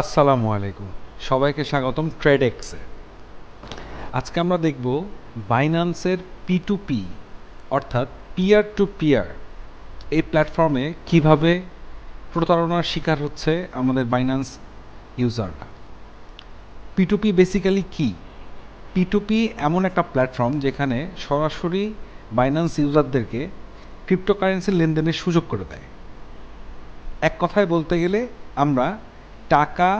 আসসালামু আলাইকুম। সবাইকে স্বাগতম ট্রেড এক্সে আজকে আমরা দেখব বাইন্যান্সের পি টু পি অর্থাৎ পিয়ার টু পিয়ার এই প্ল্যাটফর্মে কীভাবে প্রতারণার শিকার হচ্ছে আমাদের বাইন্যান্স ইউজাররা পি টু পি বেসিক্যালি কী? পি টু পি এমন একটা প্ল্যাটফর্ম যেখানে সরাসরি বাইন্যান্স ইউজারদেরকে ক্রিপ্টোকারেন্সি লেনদেনের সুযোগ করে দেয়। এক কথায় বলতে গেলে আমরা টাকা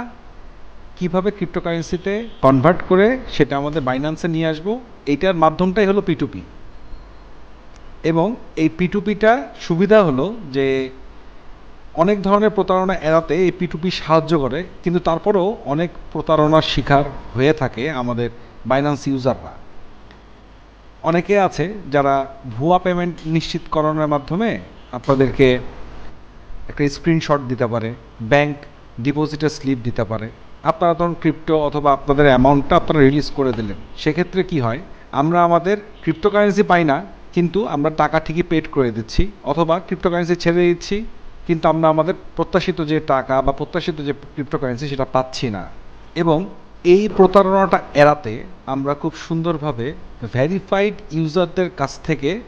কীভাবে ক্রিপ্টোকারেন্সিতে কনভার্ট করে সেটা আমাদের বাইন্যান্সে নিয়ে আসব, এইটার মাধ্যমটাই হলো পিটুপি এবং এই পিটুপিটা সুবিধা হলো যে অনেক ধরনের প্রতারণা এড়াতে এই পিটুপি সাহায্য করে, কিন্তু তারপরেও অনেক প্রতারণার শিকার হয়ে থাকে আমাদের বাইন্যান্স ইউজাররা অনেকে আছে যারা ভুয়া পেমেন্ট নিশ্চিতকরণের মাধ্যমে আপনাদেরকে একটা স্ক্রিনশট দিতে পারে ব্যাংক ডিপোজিটের স্লিপ দিতে পারে। আপনারা তখন ক্রিপ্টো অথবা আপনাদের অ্যামাউন্টটা আপনারা রিলিজ করে দিলেন। সেক্ষেত্রে কি হয়? আমরা আমাদের ক্রিপ্টোকারেন্সি পাই না, কিন্তু আমরা টাকা ঠিকই পেড করে দিচ্ছি, অথবা ক্রিপ্টোকারেন্সি ছেড়ে দিচ্ছি, কিন্তু আমরা আমাদের প্রত্যাশিত যে টাকা বা প্রত্যাশিত যে ক্রিপ্টোকারেন্সি সেটা পাচ্ছি না। এবং এই প্রতারণাটা এড়াতে আমরা খুব সুন্দরভাবে ভেরিফাইড ইউজারদের কাছ থেকে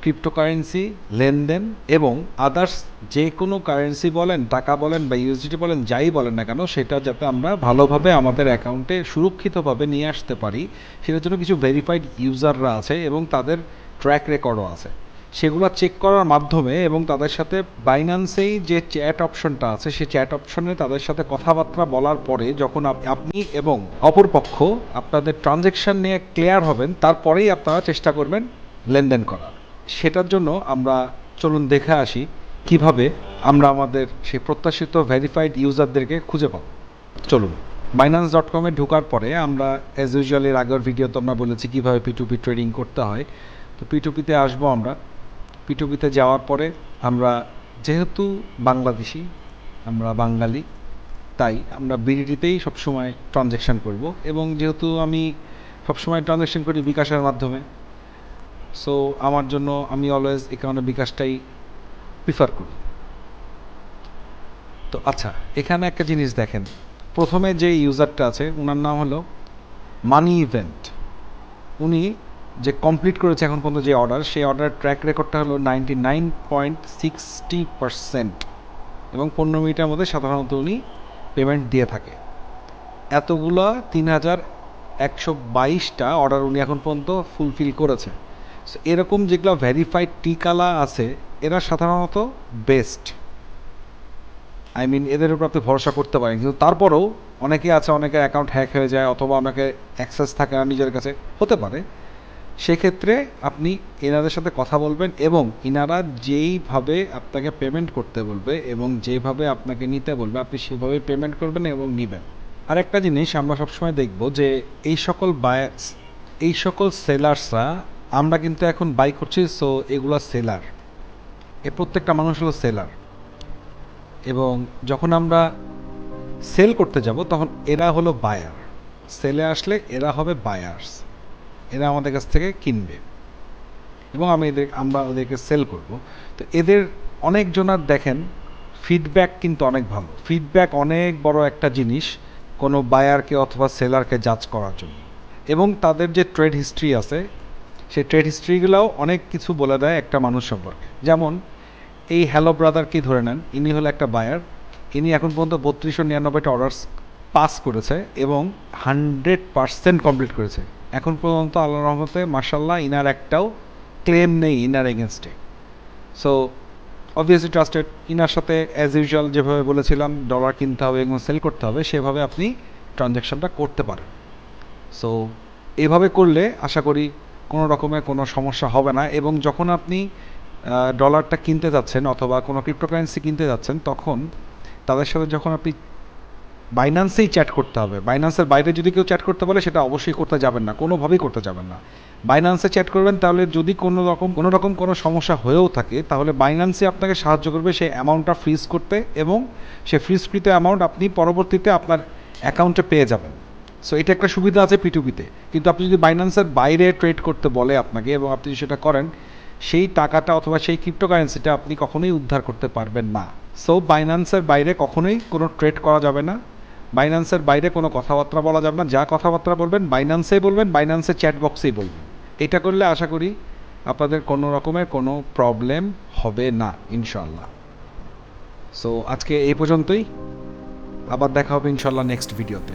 ক্রিপ্টোকারেন্সি লেনদেন এবং আদার্স যে কোনো কারেন্সি বলেন, টাকা বলেন বা ইউএসডিটি বলেন, যাই বলেন না কেন, সেটা যাতে আমরা ভালোভাবে আমাদের অ্যাকাউন্টে সুরক্ষিতভাবে নিয়ে আসতে পারি, সেটার জন্য কিছু ভেরিফাইড ইউজাররা আছে এবং তাদের ট্র্যাক রেকর্ডও আছে। সেগুলো চেক করার মাধ্যমে এবং তাদের সাথে বাইন্যান্সেই যে চ্যাট অপশনটা আছে, সেই চ্যাট অপশনে তাদের সাথে কথাবার্তা বলার পরে যখন আপ- আপনি এবং অপরপক্ষ আপনাদের ট্রানজ্যাকশন নিয়ে ক্লিয়ার হবেন, তারপরেই আপনারা চেষ্টা করবেন লেনদেন করার। সেটার জন্য আমরা চলুন দেখে আসি কীভাবে আমরা আমাদের সেই প্রত্যাশিত ভেরিফাইড ইউজারদেরকে খুঁজে পাবো। চলুন। বাইন্যান্স ডট কমে ঢোকার পরে আমরা অ্যাজ ইউজুয়াল এর আগের ভিডিওতে আমরা বলেছি কীভাবে পিটুপি ট্রেডিং করতে হয়। তো পিটুপিতে আসব আমরা। পিটুপিতে যাওয়ার পরে আমরা যেহেতু বাংলাদেশি, আমরা বাঙালি, তাই আমরা বিডিটিতেই সবসময় ট্রানজ্যাকশন করব। এবং যেহেতু আমি সবসময় ট্রানজ্যাকশন করি বিকাশের মাধ্যমে সো আমার জন্য আমি অলওয়েজ এই কারণে বিকাশটাই প্রিফার করি। তো আচ্ছা এখানে একটা জিনিস দেখেন। প্রথমে যে ইউজারটা আছে ওনার নাম হলো মানি ইভেন্ট উনি যে কমপ্লিট করেছে এখন পর্যন্ত যে অর্ডার সেই অর্ডার ট্র্যাক রেকর্ডটা হলো ninety nine point sixty percent এবং পনেরো মিনিটের মধ্যে সাধারণত উনি পেমেন্ট দিয়ে থাকে। এতগুলো তিন হাজার একশো বাইশটা অর্ডার উনি এখন পর্যন্ত ফুলফিল করেছে। এরকম যেগুলো ভেরিফাইড টিকালা আছে, এরা সাধারণত বেস্ট আই মিন এদের উপর আপনি ভরসা করতে পারেন। কিন্তু তারপরেও অনেকে আছে, অনেকে অ্যাকাউন্ট হ্যাক হয়ে যায়, অথবা অনেকে অ্যাক্সেস থাকে না নিজের কাছে। হতে পারে। সেক্ষেত্রে আপনি এনাদের সাথে কথা বলবেন এবং ইনারা যেইভাবে আপনাকে পেমেন্ট করতে বলবে এবং যেভাবে আপনাকে নিতে বলবে, আপনি সেভাবে পেমেন্ট করবেন এবং নেবেন। আরেকটা জিনিস আমরা সবসময় দেখব যে এই সকল বায়ার্স এই সকল সেলার্সরা আমরা কিন্তু এখন বাই করছি সো এগুলো সেলার এ প্রত্যেকটা মানুষ হলো সেলার এবং যখন আমরা সেল করতে যাব, তখন এরা হলো বায়ার সেলে আসলে এরা হবে বায়ার্স এরা আমাদের কাছ থেকে কিনবে। এবং আমি এদের, আমরা ওদেরকে সেল করব। তো এদের অনেকজনার দেখেন ফিডব্যাক কিন্তু অনেক ভালো। ফিডব্যাক অনেক বড় একটা জিনিস কোনো বায়ারকে অথবা সেলারকে জাজ করার জন্য। এবং তাদের যে ট্রেড হিস্ট্রি আছে সেই ট্রেড হিস্ট্রিগুলোও অনেক কিছু বলে দেয় একটা মানুষ সম্পর্কে। যেমন, এই হ্যালো ব্রাদারকে ধরে নেন? ইনি হলো একটা বায়ার ইনি এখন পর্যন্ত বত্রিশশো নিরানব্বইটা অর্ডার্স পাস করেছে এবং হান্ড্রেড পার্সেন্ট কমপ্লিট করেছে। এখন পর্যন্ত আল্লাহ রহমতে মার্শাল্লাহ ইনার একটাও ক্লেম নেই ইনার এগেনস্টে সো অবভিয়াসলি ট্রাস্টেড ইনার সাথে অ্যাজ ইউজুয়াল যেভাবে বলেছিলাম ডলার কিনতে হবে এবং সেল করতে হবে, সেভাবে আপনি ট্রানজ্যাকশনটা করতে পারেন। সো এভাবে করলে, আশা করি কোনো রকমের কোনো সমস্যা হবে না এবং যখন আপনি ডলারটা কিনতে যাচ্ছেন অথবা কোনো ক্রিপ্টোকারেন্সি কিনতে যাচ্ছেন, তখন তাদের সাথে যখন আপনি বাইন্যান্সেই চ্যাট করতে হবে বাইন্যান্সের বাইরে যদি কেউ চ্যাট করতে বলে, সেটা অবশ্যই করতে যাবেন না, কোনোভাবেই করতে যাবেন না। বাইন্যান্সে চ্যাট করবেন, তাহলে যদি কোনো রকম কোনো রকম কোনো সমস্যা হয়েও থাকে, তাহলে বাইন্যান্সে আপনাকে সাহায্য করবে সেই অ্যামাউন্টটা ফ্রিজ করতে এবং সে ফ্রিজকৃত অ্যামাউন্ট আপনি পরবর্তীতে আপনার অ্যাকাউন্টে পেয়ে যাবেন। সো এটা একটা সুবিধা আছে পিটুপিতে কিন্তু আপনি যদি বাইন্যান্সের বাইরে ট্রেড করতে বলে আপনাকে এবং আপনি সেটা করেন, সেই টাকাটা অথবা সেই ক্রিপ্টোকারেন্সিটা আপনি কখনোই উদ্ধার করতে পারবেন না। সো বাইন্যান্সের বাইরে কখনোই কোনো ট্রেড করা যাবে না। বাইন্যান্সের বাইরে কোনো কথাবার্তা বলা যাবে না। যা কথাবার্তা বলবেন বাইন্যান্সে বলবেন বাইন্যান্সের চ্যাট বক্সেই বলবেন। এটা করলে আশা করি আপনাদের কোনো রকমের কোনো প্রবলেম হবে না ইনশাল্লাহ সো আজকে এই পর্যন্তই। আবার দেখা হবে ইনশাল্লাহ নেক্সট ভিডিওতে